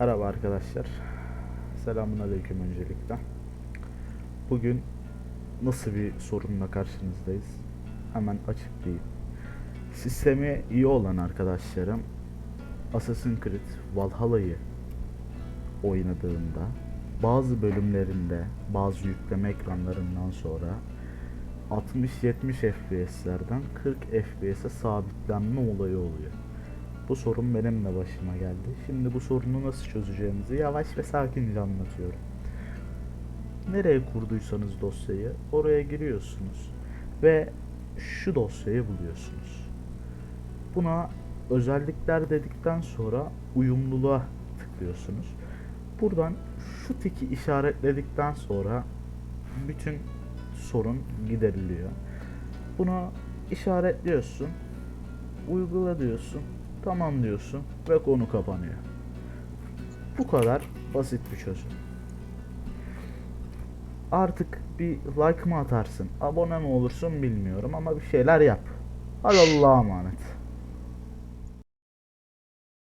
Merhaba arkadaşlar. Selamun aleyküm öncelikle. Bugün nasıl bir sorunla karşınızdayız? Hemen açıklayayım. Sistemi iyi olan arkadaşlarım Assassin's Creed Valhalla'yı oynadığında bazı bölümlerinde bazı yükleme ekranlarından sonra 60-70 FPS'lerden 40 FPS'e sabitlenme olayı oluyor. Bu sorun benim de başıma geldi. Şimdi bu sorunu nasıl çözeceğimizi yavaş ve sakince anlatıyorum. Nereye kurduysanız dosyayı oraya giriyorsunuz ve şu dosyayı buluyorsunuz. Buna özellikler dedikten sonra uyumluluğa tıklıyorsunuz. Buradan şu tiki işaretledikten sonra bütün sorun gideriliyor. Buna işaretliyorsun, uygula diyorsun, tamam diyorsun ve konu kapanıyor. Bu kadar basit bir çözüm. Artık bir like mı atarsın, abone mi olursun bilmiyorum ama bir şeyler yap. Hadi Allah'a emanet.